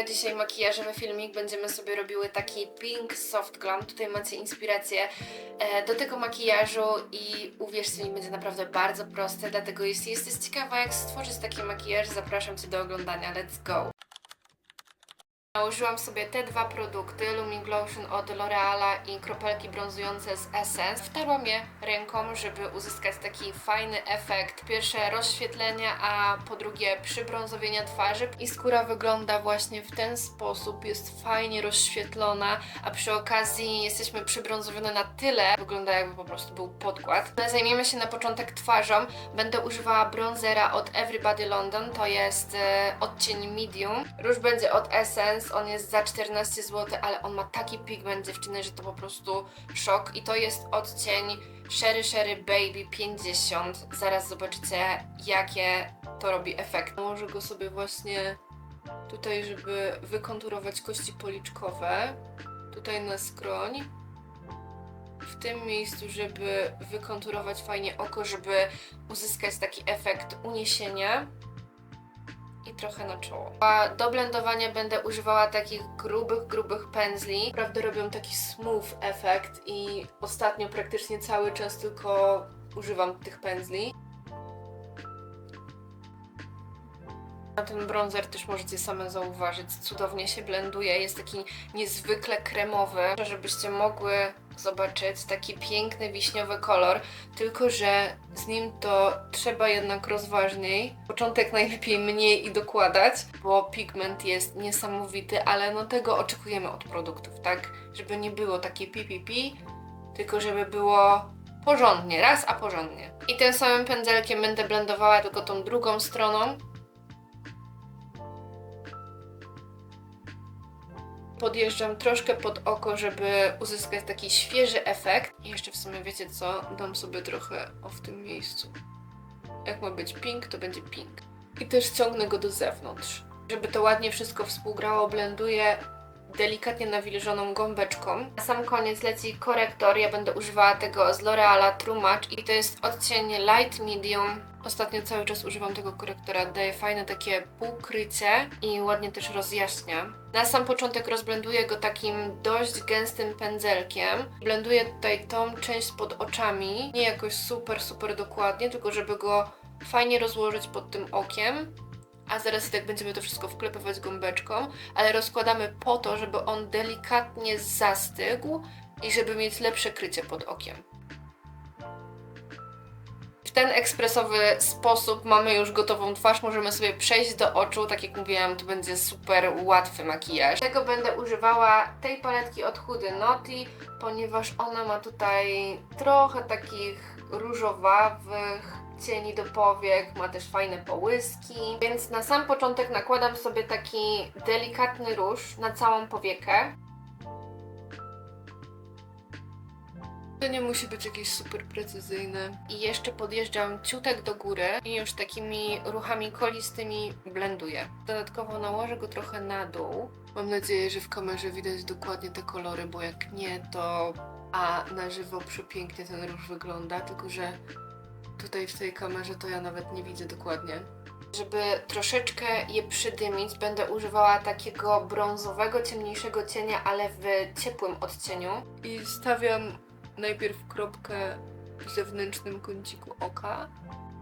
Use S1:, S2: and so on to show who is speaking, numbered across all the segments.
S1: serio dzisiaj makijażowy filmik. Będziemy sobie robiły taki pink soft glam. Tutaj macie inspirację e, do tego makijażu i uwierzcie mi, będzie naprawdę bardzo proste. Dlatego jeśli jesteś ciekawa jak stworzyć taki makijaż, zapraszam Cię do oglądania. Let's go! Nałożyłam sobie te dwa produkty, Looming Lotion od L'Oreala i kropelki brązujące z Essence. Wtarłam je ręką, żeby uzyskać taki fajny efekt. Pierwsze rozświetlenia, a po drugie przybrązowienia twarzy. I skóra wygląda właśnie w ten sposób, jest fajnie rozświetlona, a przy okazji jesteśmy przybrązowione na tyle, wygląda jakby po prostu był podkład. Zajmiemy się na początek twarzą. Będę używała bronzera od Everybody London, to jest e, odcień medium. Róż będzie od Essence, on jest za 14 zł, ale on ma taki pigment dziewczyny, że to po prostu szok. I to jest odcień Sherry Sherry Baby 50. Zaraz zobaczycie, jakie to robi efekt. Może go sobie właśnie tutaj, żeby wykonturować kości policzkowe. Tutaj na skroń. W tym miejscu, żeby wykonturować fajnie oko, żeby uzyskać taki efekt uniesienia i trochę na czoło. A do blendowania będę używała takich grubych, grubych pędzli. Naprawdę robią taki smooth efekt i ostatnio praktycznie cały czas tylko używam tych pędzli. A ten bronzer też możecie same zauważyć, cudownie się blenduje, jest taki niezwykle kremowy, żebyście mogły zobaczyć taki piękny wiśniowy kolor, tylko że z nim to trzeba jednak rozważniej. Początek najlepiej mniej i dokładać, bo pigment jest niesamowity, ale no tego oczekujemy od produktów, tak? Żeby nie było takie pipi, tylko żeby było porządnie, raz a porządnie. I tym samym pędzelkiem będę blendowała tylko tą drugą stroną, podjeżdżam troszkę pod oko, żeby uzyskać taki świeży efekt. I jeszcze w sumie wiecie co? Dam sobie trochę o w tym miejscu. Jak ma być pink, to będzie pink. I też ciągnę go do zewnątrz. Żeby to ładnie wszystko współgrało, blenduję delikatnie nawilżoną gąbeczką. Na sam koniec leci korektor. Ja będę używała tego z L'Oreala True Match i to jest odcień Light Medium. Ostatnio cały czas używam tego korektora, daje fajne takie półkrycie i ładnie też rozjaśnia. Na sam początek rozblenduję go takim dość gęstym pędzelkiem. Blenduję tutaj tą część pod oczami, nie jakoś super, super dokładnie, tylko żeby go fajnie rozłożyć pod tym okiem a zaraz i tak będziemy to wszystko wklepywać gąbeczką, ale rozkładamy po to, żeby on delikatnie zastygł i żeby mieć lepsze krycie pod okiem. W ten ekspresowy sposób mamy już gotową twarz, możemy sobie przejść do oczu, tak jak mówiłam, to będzie super łatwy makijaż. Tego będę używała tej paletki od Hudy Naughty, ponieważ ona ma tutaj trochę takich różowawych cieni do powiek, ma też fajne połyski, więc na sam początek nakładam sobie taki delikatny róż na całą powiekę. To nie musi być jakieś super precyzyjne. I jeszcze podjeżdżam ciutek do góry i już takimi ruchami kolistymi blenduję. Dodatkowo nałożę go trochę na dół. Mam nadzieję, że w kamerze widać dokładnie te kolory, bo jak nie, to a na żywo przepięknie ten róż wygląda, tylko że tutaj w tej kamerze to ja nawet nie widzę dokładnie. Żeby troszeczkę je przydymić, będę używała takiego brązowego, ciemniejszego cienia, ale w ciepłym odcieniu. I stawiam najpierw kropkę w zewnętrznym kąciku oka.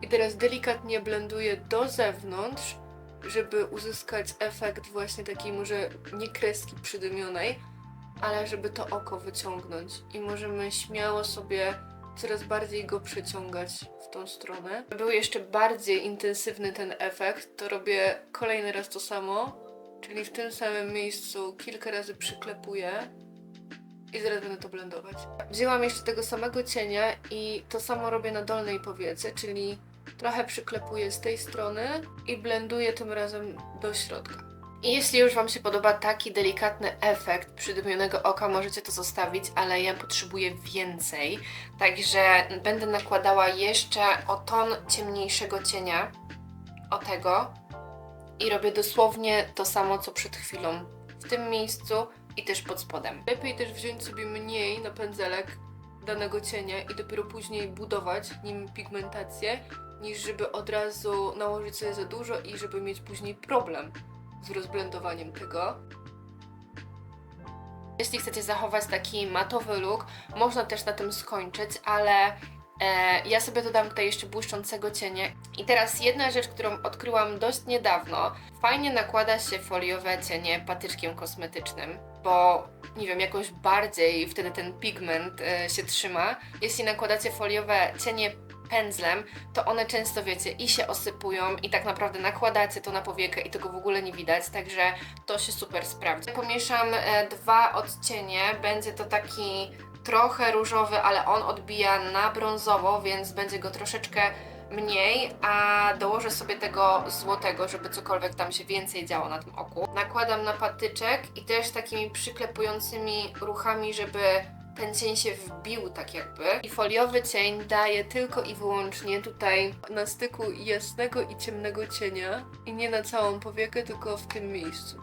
S1: I teraz delikatnie blenduję do zewnątrz, żeby uzyskać efekt właśnie takiej może nie kreski przydymionej, ale żeby to oko wyciągnąć. I możemy śmiało sobie coraz bardziej go przeciągać w tą stronę. Żeby Był jeszcze bardziej intensywny ten efekt, to robię kolejny raz to samo, czyli w tym samym miejscu kilka razy przyklepuję i zaraz będę to blendować. Wzięłam jeszcze tego samego cienia i to samo robię na dolnej powiece, czyli trochę przyklepuję z tej strony i blenduję tym razem do środka. I jeśli już Wam się podoba taki delikatny efekt przydymionego oka, możecie to zostawić, ale ja potrzebuję więcej. Także będę nakładała jeszcze o ton ciemniejszego cienia, o tego. I robię dosłownie to samo, co przed chwilą. W tym miejscu i też pod spodem. Lepiej też wziąć sobie mniej na pędzelek danego cienia i dopiero później budować nim pigmentację, niż żeby od razu nałożyć sobie za dużo i żeby mieć później problem z rozblendowaniem tego. Jeśli chcecie zachować taki matowy look, można też na tym skończyć, ale e, ja sobie dodam tutaj jeszcze błyszczącego cienia. I teraz jedna rzecz, którą odkryłam dość niedawno. Fajnie nakłada się foliowe cienie patyczkiem kosmetycznym, bo nie wiem, jakoś bardziej wtedy ten pigment e, się trzyma. Jeśli nakładacie foliowe cienie pędzlem, to one często, wiecie, i się osypują i tak naprawdę nakładacie to na powiekę i tego w ogóle nie widać, także to się super sprawdzi. Pomieszam e, dwa odcienie, będzie to taki trochę różowy, ale on odbija na brązowo, więc będzie go troszeczkę mniej, a dołożę sobie tego złotego, żeby cokolwiek tam się więcej działo na tym oku. Nakładam na patyczek i też takimi przyklepującymi ruchami, żeby ten cień się wbił tak jakby. I foliowy cień daje tylko i wyłącznie tutaj na styku jasnego i ciemnego cienia i nie na całą powiekę, tylko w tym miejscu.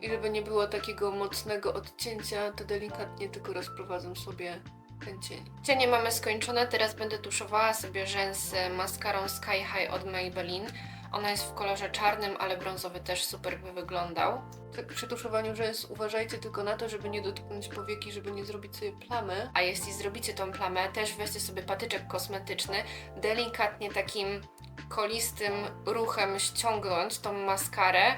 S1: I żeby nie było takiego mocnego odcięcia, to delikatnie tylko rozprowadzam sobie ten cień. Cienie mamy skończone, teraz będę tuszowała sobie rzęsy maskarą Sky High od Maybelline. Ona jest w kolorze czarnym, ale brązowy też super by wyglądał. Tak przy tuszowaniu rzęs uważajcie tylko na to, żeby nie dotknąć powieki, żeby nie zrobić sobie plamy. A jeśli zrobicie tą plamę, też weźcie sobie patyczek kosmetyczny, delikatnie takim kolistym ruchem ściągnąć tą maskarę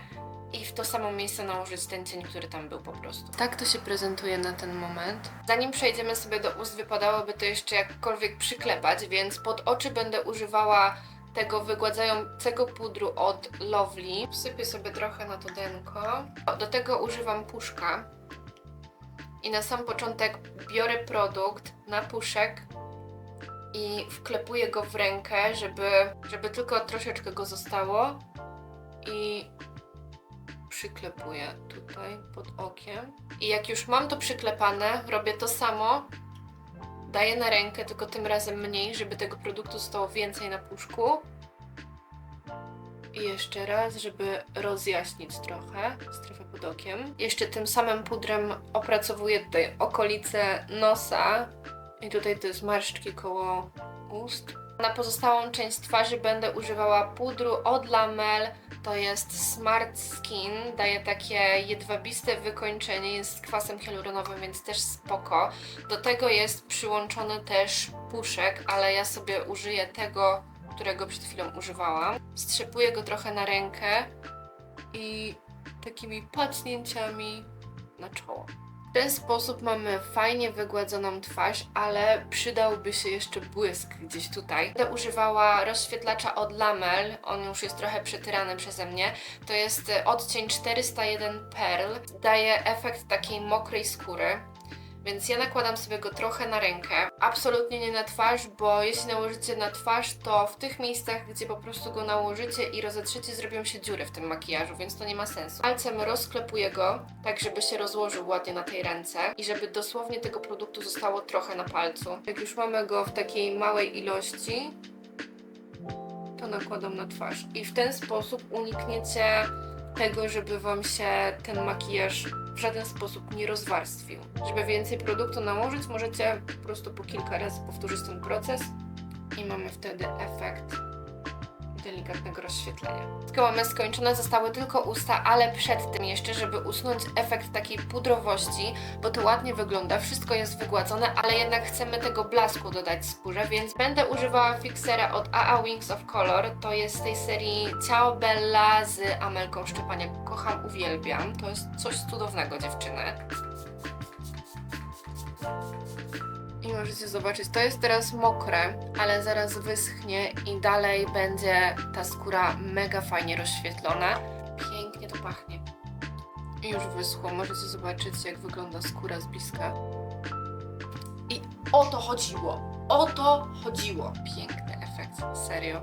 S1: i w to samo miejsce nałożyć ten cień, który tam był po prostu. Tak to się prezentuje na ten moment. Zanim przejdziemy sobie do ust, wypadałoby to jeszcze jakkolwiek przyklepać, więc pod oczy będę używała tego wygładzającego pudru od Lovely. Wsypię sobie trochę na to denko. Do tego używam puszka. I na sam początek biorę produkt na puszek i wklepuję go w rękę, żeby, żeby tylko troszeczkę go zostało. I przyklepuję tutaj pod okiem. I jak już mam to przyklepane, robię to samo. Daję na rękę, tylko tym razem mniej, żeby tego produktu zostało więcej na puszku. I jeszcze raz, żeby rozjaśnić trochę strefę pod okiem. Jeszcze tym samym pudrem opracowuję tutaj okolice nosa. I tutaj te zmarszczki koło ust. Na pozostałą część twarzy będę używała pudru od Lamel. To jest Smart Skin. Daje takie jedwabiste wykończenie. Jest z kwasem hialuronowym, więc też spoko. Do tego jest przyłączony też puszek, ale ja sobie użyję tego, którego przed chwilą używałam. Strzepuję go trochę na rękę i takimi pacnięciami na czoło. W ten sposób mamy fajnie wygładzoną twarz, ale przydałby się jeszcze błysk gdzieś tutaj. Będę używała rozświetlacza od Lamel, on już jest trochę przetyrany przeze mnie. To jest e, odcień 401 Pearl, daje efekt takiej mokrej skóry. Więc ja nakładam sobie go trochę na rękę. Absolutnie nie na twarz, bo jeśli nałożycie na twarz, to w tych miejscach, gdzie po prostu go nałożycie i rozetrzecie, zrobią się dziury w tym makijażu, więc to nie ma sensu. Palcem rozklepuję go, tak żeby się rozłożył ładnie na tej ręce i żeby dosłownie tego produktu zostało trochę na palcu. Jak już mamy go w takiej małej ilości, to nakładam na twarz. I w ten sposób unikniecie tego, żeby Wam się ten makijaż w żaden sposób nie rozwarstwił. Żeby więcej produktu nałożyć, możecie po prostu po kilka razy powtórzyć ten proces i mamy wtedy efekt delikatnego rozświetlenia. Mamy skończone, zostały tylko usta, ale przed tym jeszcze, żeby usunąć efekt takiej pudrowości, bo to ładnie wygląda, wszystko jest wygładzone, ale jednak chcemy tego blasku dodać skórze, więc będę używała fixera od AA Wings of Color, to jest z tej serii Ciao Bella z Amelką Szczepaniak. Kocham, uwielbiam, to jest coś cudownego dziewczyny. Możecie zobaczyć, to jest teraz mokre, ale zaraz wyschnie i dalej będzie ta skóra mega fajnie rozświetlona. Pięknie to pachnie. I już wyschło, możecie zobaczyć jak wygląda skóra z bliska. I o to chodziło, o to chodziło. Piękny efekt, serio.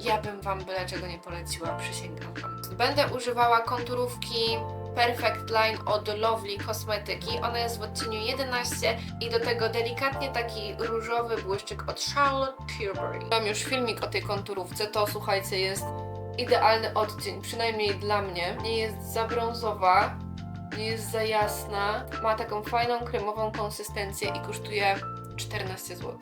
S1: Ja bym Wam byle czego nie poleciła, przysięgam Wam. Będę używała konturówki Perfect Line od Lovely Kosmetyki. Ona jest w odcieniu 11 i do tego delikatnie taki różowy błyszczyk od Charlotte Tilbury. Mam już filmik o tej konturówce, to słuchajcie, jest idealny odcień, przynajmniej dla mnie. Nie jest za brązowa, nie jest za jasna, ma taką fajną kremową konsystencję i kosztuje 14 zł.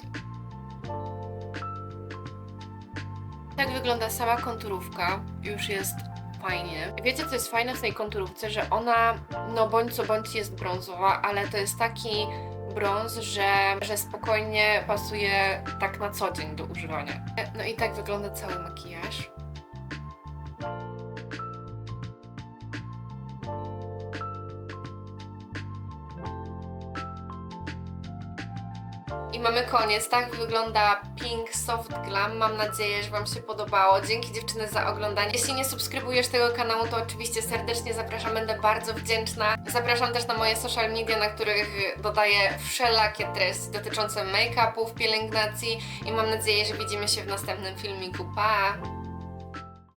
S1: Tak wygląda sama konturówka. Już jest fajnie. Wiecie, co jest fajne w tej konturówce? Że ona, no bądź co bądź jest brązowa, ale to jest taki brąz, że, że spokojnie pasuje tak na co dzień do używania. No i tak wygląda cały makijaż. Mamy koniec. Tak wygląda Pink Soft Glam. Mam nadzieję, że Wam się podobało. Dzięki dziewczyny za oglądanie. Jeśli nie subskrybujesz tego kanału, to oczywiście serdecznie zapraszam. Będę bardzo wdzięczna. Zapraszam też na moje social media, na których dodaję wszelakie treści dotyczące make-upów, pielęgnacji i mam nadzieję, że widzimy się w następnym filmiku. Pa!